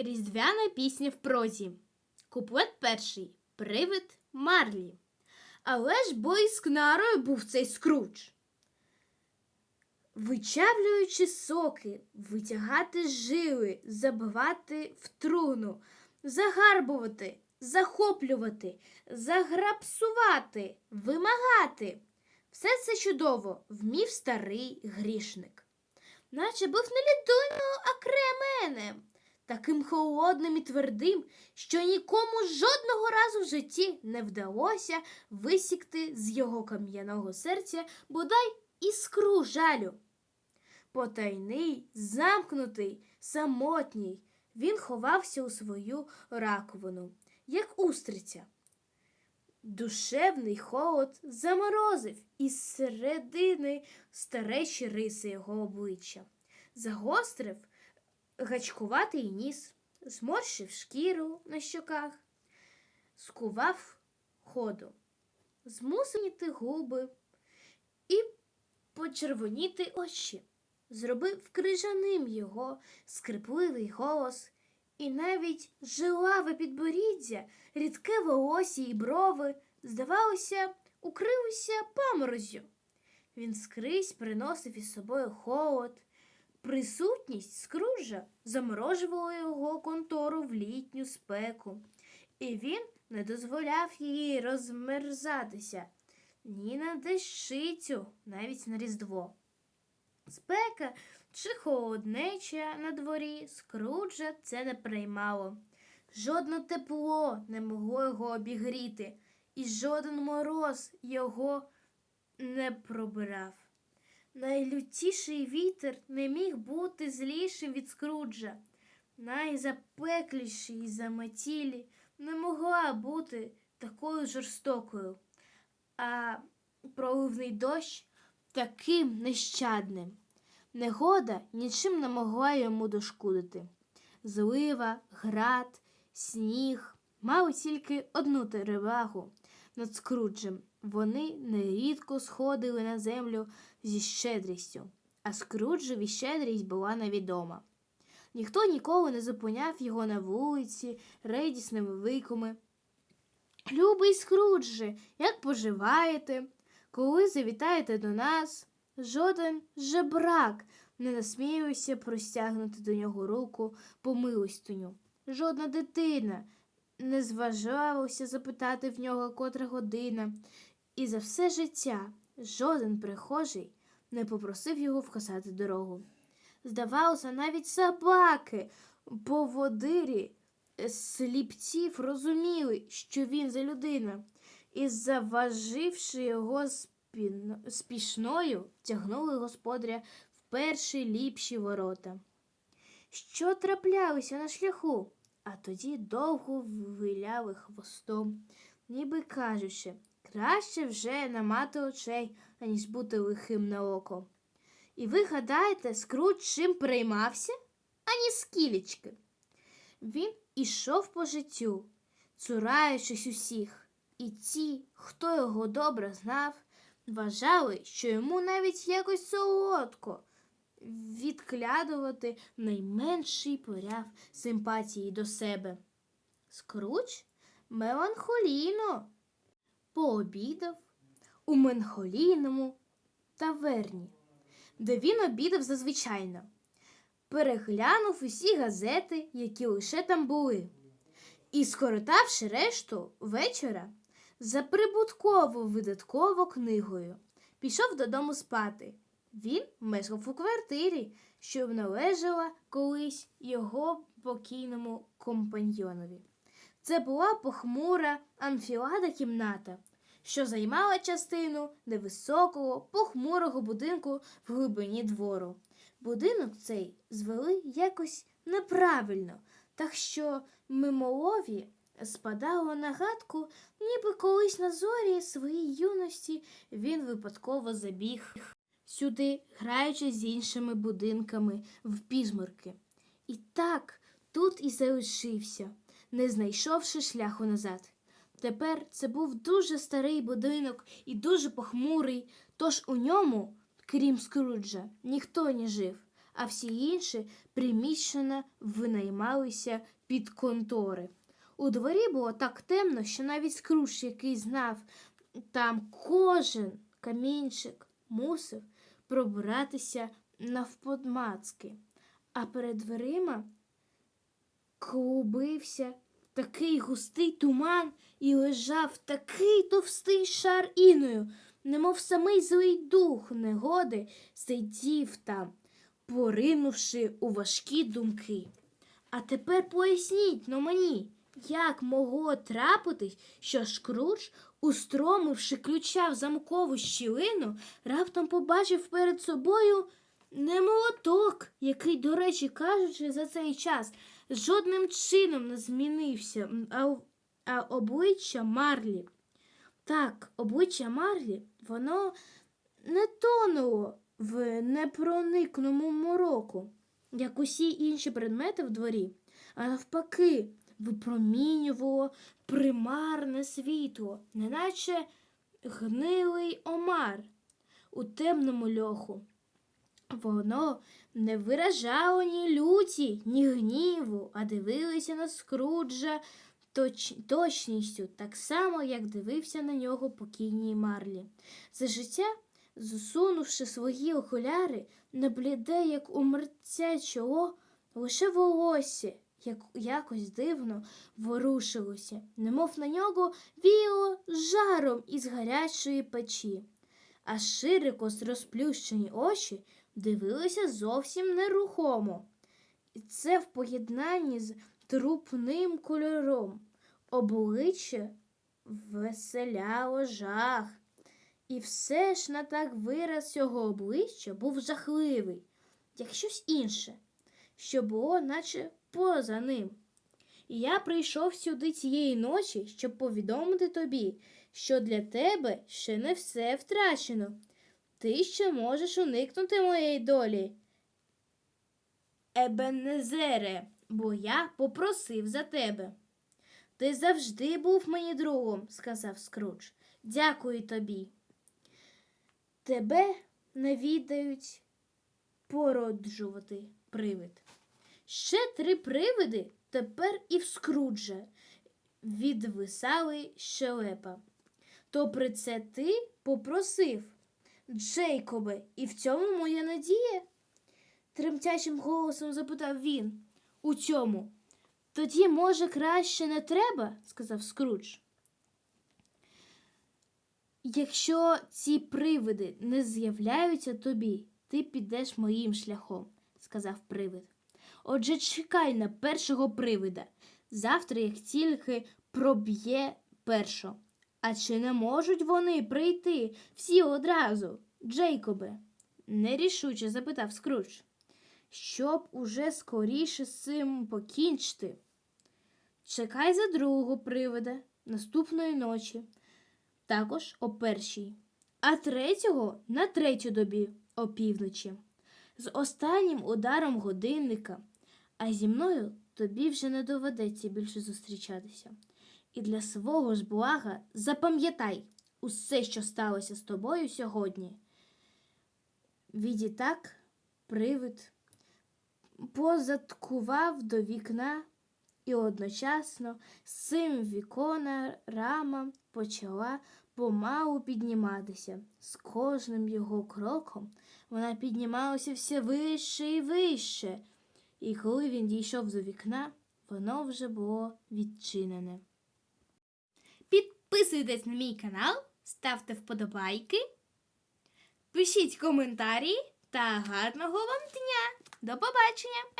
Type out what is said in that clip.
Різдвяна пісня в прозі. Куплет перший. Привид Марлі. Але ж бо і кнарою був цей скруч. Вичавлюючи соки, витягати жили, забивати в труну, загарбувати, захоплювати, заграбсувати, вимагати. Все це чудово вмів старий грішник. Наче був не людиною, а кременем, таким холодним і твердим, що нікому жодного разу в житті не вдалося висікти з його кам'яного серця бодай іскру жалю. Потайний, замкнутий, самотній, він ховався у свою раковину, як устриця. Душевний холод заморозив із середини старечі риси його обличчя, загострив гачкуватий ніс, зморщив шкіру на щоках, скував ходу, змусеніти губи і почервоніти очі, зробив крижаним його скрипливий голос, і навіть жилаве підборіддя, рідке волосся і брови, здавалося, укрилися паморозю. Він скрізь приносив із собою холод. Присутність скружа заморожувала його контору в літню спеку, і він не дозволяв їй розмерзатися ні на дещицю, навіть на Різдво. Спека чи холоднеча на дворі скруджа це не приймало. Жодне тепло не могло його обігріти, і жоден мороз його не пробирав. Найлютіший вітер не міг бути злішим від скруджа. Найзапекліший заметілі не могла бути такою жорстокою, а проливний дощ таким нещадним. Негода нічим не могла йому дошкудити. Злива, град, сніг мали тільки одну перевагу над скруджем. Вони нерідко сходили на землю зі щедрістю, а скруджеві щедрість була невідома. Ніхто ніколи не зупиняв його на вулиці радісними виками. Любий скрудже, як поживаєте? Коли завітаєте до нас, жоден жебрак не насміюється простягнути до нього руку по милостиню. Жодна дитина не зважалася запитати в нього котра година, і за все життя жоден прихожий не попросив його вказати дорогу. Здавалося, навіть собаки по водирі сліпців розуміли, що він за людина, і, заваживши його спішною, тягнули господаря в перші ліпші ворота. Що траплялося на шляху, а тоді довго виляли хвостом, ніби кажучи, краще вже не мати очей, аніж бути лихим на око. І ви гадаєте, Скрудж чим приймався? Ані скілечки. Він ішов по життю, цураючись усіх, і ті, хто його добре знав, вважали, що йому навіть якось солодко відклядувати найменший поряв симпатії до себе. Скруч меланхолійно пообідав у меланхолійному таверні, де він обідав зазвичайно. Переглянув усі газети, які лише там були, і, скоротавши решту вечора, за прибутково видатково книгою, пішов додому спати. Він мешкав у квартирі, що належала колись його покійному компаньйонові. Це була похмура анфілада кімната, що займала частину невисокого, похмурого будинку в глибині двору. Будинок цей звели якось неправильно, так що мимолові спадало на гадку, ніби колись на зорі своїй юності він випадково забіг сюди, граючи з іншими будинками в пізморки. І так тут і залишився, не знайшовши шляху назад. Тепер це був дуже старий будинок і дуже похмурий, тож у ньому, крім Скруджа, ніхто не жив, а всі інші приміщено винаймалися під контори. У дворі було так темно, що навіть Скруш, який знав там кожен камінчик, мусив пробиратися навподмацки. А перед дверима клубився такий густий туман і лежав такий товстий шар іною, немов самий злий дух негоди сидів там, поринувши у важкі думки. А тепер поясніть но мені, як могло трапитись, що Шкрудж, устромивши ключа в замкову щілину, раптом побачив перед собою не молоток, який, до речі, кажучи, за цей час жодним чином не змінився, а, а обличчя Марлі. Так, обличчя Марлі, воно не тонуло в непроникному мороку, як усі інші предмети в дворі, а навпаки, випромінювало примарне світло, неначе гнилий омар у темному льоху. Воно не виражало ні люті, ні гніву, а дивилося на Скруджа точ... точністю, так само, як дивився на нього покійній Марлі. За життя, засунувши свої окуляри, на бліде, як у мерця чоло, лише волосся як... якось дивно ворушилося, немов на нього віяло жаром із гарячої печі, а широко розплющені очі дивилися зовсім нерухомо. І це в поєднанні з трупним кольором. Обличчя веселяло жах. І все ж на так вираз цього обличчя був жахливий, як щось інше, що було, наче поза ним. І я прийшов сюди цієї ночі, щоб повідомити тобі, що для тебе ще не все втрачено. Ти ще можеш уникнути моєї долі. Ебенезере, бо я попросив за тебе. Ти завжди був мені другом, сказав Скрудж. Дякую тобі. Тебе навідають породжувати привид. Ще три привиди тепер і в Скруджа відвисали щелепа. То при це ти попросив, Джейкобе, і в цьому моя надія? тремтячим голосом запитав він. У цьому. Тоді, може, краще не треба, сказав Скрудж. Якщо ці привиди не з'являються тобі, ти підеш моїм шляхом, сказав привид. Отже, чекай на першого привида. Завтра, як тільки проб'є першо. А чи не можуть вони прийти всі одразу, Джейкобе? нерішуче запитав Скрудж. Щоб уже скоріше з цим покінчити. Чекай за другого привида наступної ночі, також о першій, а третього на третю добі опівночі. З останнім ударом годинника, а зі мною тобі вже не доведеться більше зустрічатися. І для свого ж блага запам'ятай усе, що сталося з тобою сьогодні. Відітак, привид позаткував до вікна, і одночасно з цим вікона рама почала помалу підніматися. З кожним його кроком вона піднімалася все вище і вище, і коли він дійшов до вікна, воно вже було відчинене. Підписуйтесь на мій канал, ставте вподобайки, пишіть коментарі та гарного вам дня! До побачення!